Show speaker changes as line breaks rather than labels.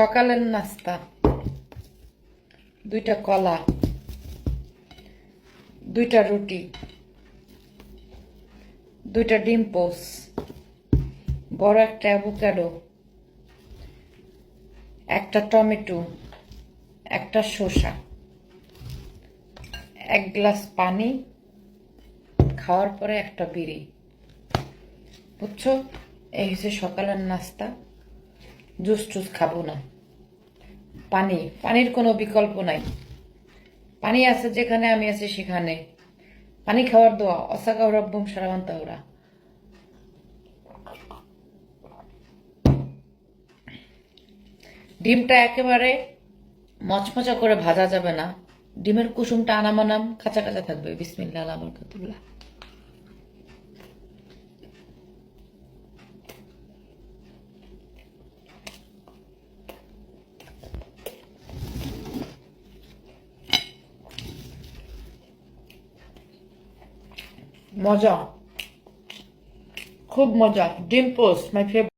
সকালের নাস্তা, দুইটা কলা, দুইটা রুটি, দুইটা ডিম পোস, বড় একটা অ্যাভোকাডো, একটা টমেটো, একটা শসা, এক গ্লাস পানি, খাওয়ার পরে একটা বিড়ি। বুঝছ? এই হচ্ছে সকালের নাস্তা। জুস টুস খাব না। পানি, পানির কোনো বিকল্প নাই। পানি আছে যেখানে, আমি আছি সেখানে। পানি খাওয়ার দোয়া অসাকা রব্বম সারাবান্তা ওরা ডিমটা একেবারে মচমচা করে ভাজা যাবে না। ডিমের কুসুমটা আনামানাম কাঁচা কাঁচা থাকবে। বিসমিল্লা আল্লাহ মজা। খুব মজা। ডিম পোস্ট মাই ফেভারিট